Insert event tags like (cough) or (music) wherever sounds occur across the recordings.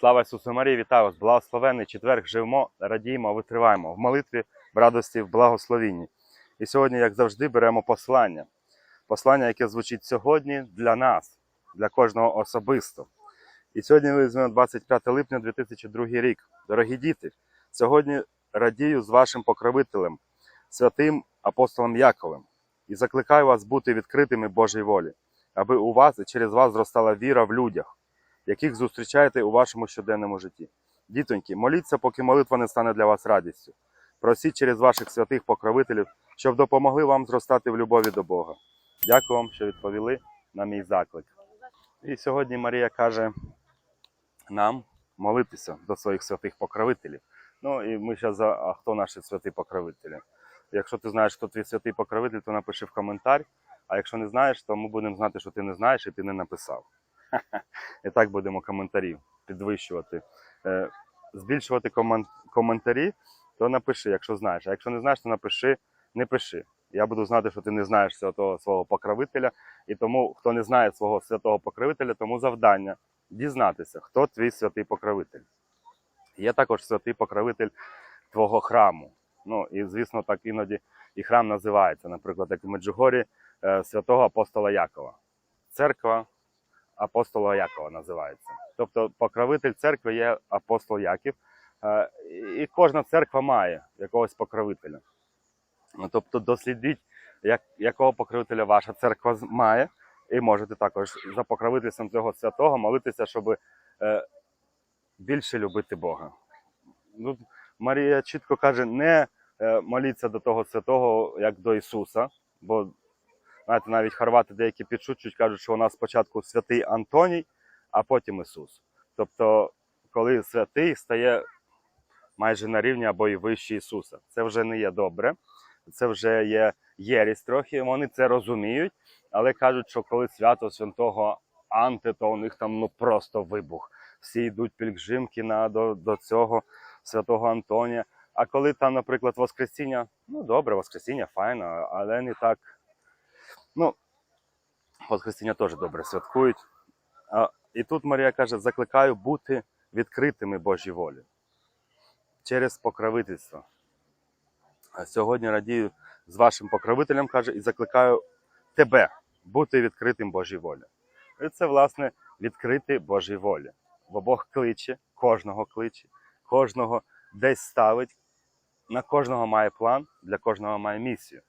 Слава Ісусу Марії, вітаю вас! Благословенний четверг живемо, радіємо, витриваємо в молитві, в радості, в благословінні. І сьогодні, як завжди, беремо послання. Послання, яке звучить сьогодні для нас, для кожного особисто. І сьогодні ми візьмемо 25 липня 2002 рік. Дорогі діти, сьогодні радію з вашим покровителем, святим апостолом Яковим, і закликаю вас бути відкритими Божій волі, аби у вас і через вас зростала віра в людях яких зустрічаєте у вашому щоденному житті. Дітоньки, моліться, поки молитва не стане для вас радістю. Просіть через ваших святих покровителів, щоб допомогли вам зростати в любові до Бога. Дякую вам, що відповіли на мій заклик. І сьогодні Марія каже нам молитися до своїх святих покровителів. Ну і ми зараз, а хто наші святі покровителі? Якщо ти знаєш, хто твій святий покровитель, то напиши в коментар. А якщо не знаєш, то ми будемо знати, що ти не знаєш і ти не написав. (laughs) І так будемо коментарі підвищувати. Е, збільшувати коментарі, то напиши, якщо знаєш. А якщо не знаєш, то напиши, не пиши. Я буду знати, що ти не знаєш святого свого покровителя. І тому, хто не знає свого святого покровителя, тому завдання дізнатися, хто твій святий покровитель. Є також святий покровитель твого храму. Ну і звісно, так іноді і храм називається, наприклад, як в Меджугорі е, святого апостола Якова. Церква апостола Якова називається. Тобто покровитель церкви є апостол Яків, е, і кожна церква має якогось покровителя. Ну, Тобто дослідіть, як, якого покровителя ваша церква має, і можете також за покровительством цього святого молитися, щоб е, більше любити Бога. Ну, Марія чітко каже, не е, моліться до того святого, як до Ісуса, бо Знаєте, навіть хорвати деякі підшучують, кажуть, що у нас спочатку святий Антоній, а потім Ісус. Тобто, коли святий стає майже на рівні або і вище Ісуса. Це вже не є добре, це вже є єрість трохи. Вони це розуміють, але кажуть, що коли свято святого Анти, то у них там ну просто вибух. Всі йдуть пільгжимки на, до, до цього святого Антонія. А коли там, наприклад, Воскресіння, ну добре, Воскресіння, файно, але не так. Ну, Воскресіння теж добре святкують. І тут Марія каже: закликаю бути відкритими Божій волі через покровительство. Сьогодні радію з вашим покровителем, каже, і закликаю тебе бути відкритим Божій волі. І це, власне, відкрити Божій волі. Бо Бог кличе, кожного кличе, кожного десь ставить, на кожного має план, для кожного має місію.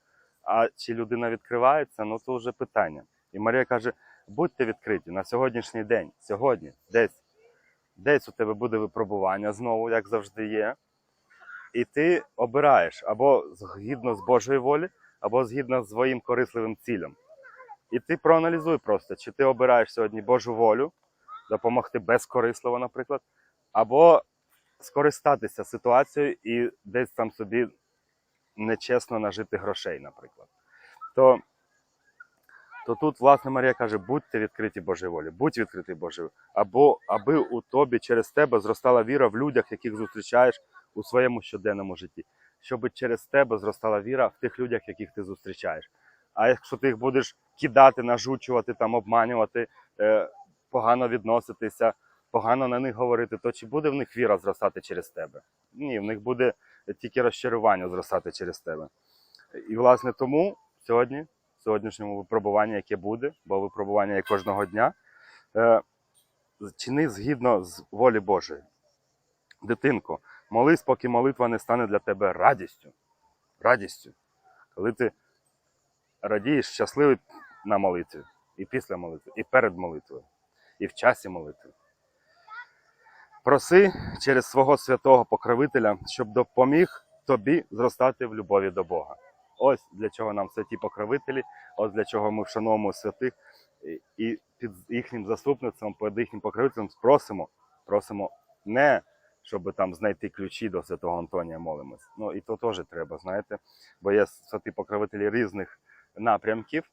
А чи людина відкривається, ну то вже питання. І Марія каже: будьте відкриті на сьогоднішній день, сьогодні, десь, десь у тебе буде випробування знову, як завжди є. І ти обираєш або згідно з Божої волі, або згідно з своїм корисливим цілем. І ти проаналізуй просто, чи ти обираєш сьогодні Божу волю, допомогти безкорисливо, наприклад, або скористатися ситуацією і десь там собі нечесно нажити грошей, наприклад. То, то тут, власне, Марія каже: будьте відкриті Божій волі, будь відкритий Божій, волі. або аби у тобі через тебе зростала віра в людях, яких зустрічаєш у своєму щоденному житті, щоб через тебе зростала віра в тих людях, яких ти зустрічаєш. А якщо ти їх будеш кидати, нажучувати, там, обманювати, е, погано відноситися, погано на них говорити, то чи буде в них віра зростати через тебе? Ні, в них буде тільки розчарування зростати через тебе. І, власне, тому сьогодні, в сьогоднішньому випробуванні, яке буде, бо випробування є кожного дня, е, чини згідно з волі Божої. Дитинко, молись, поки молитва не стане для тебе радістю. Радістю. Коли ти радієш, щасливий на молитві, і після молитви, і перед молитвою, і в часі молитви. Проси через свого святого покровителя, щоб допоміг тобі зростати в любові до Бога. Ось для чого нам святі покровителі, ось для чого ми вшановуємо святих і- під їхнім заступництвом, під їхнім покровителем просимо, просимо не щоб там знайти ключі до святого Антонія молимось. Ну і то теж треба, знаєте, бо є святі покровителі різних напрямків,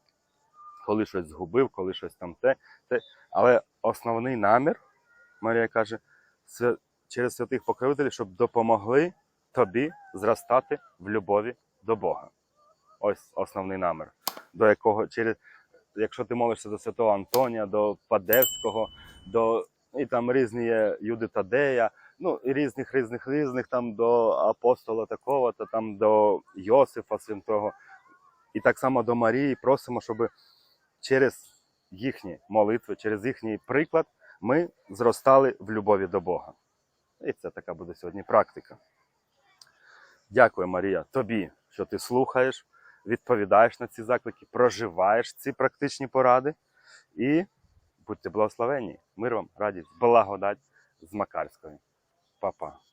коли щось згубив, коли щось там те, те. Але основний намір, Марія каже, через святих покровителів, щоб допомогли тобі зростати в любові до Бога. Ось основний намір, до якого через, якщо ти молишся до святого Антонія, до Падевського, до і там різні є Юди Тадея, ну і різних, різних, різних там до апостола такого, то там до Йосифа Святого, і так само до Марії. Просимо, щоб через їхні молитви, через їхній приклад ми зростали в любові до Бога. І це така буде сьогодні практика. Дякую, Марія, тобі, що ти слухаєш, відповідаєш на ці заклики, проживаєш ці практичні поради. І будьте благословені. Мир вам, радість, благодать з Макарської. Па-па.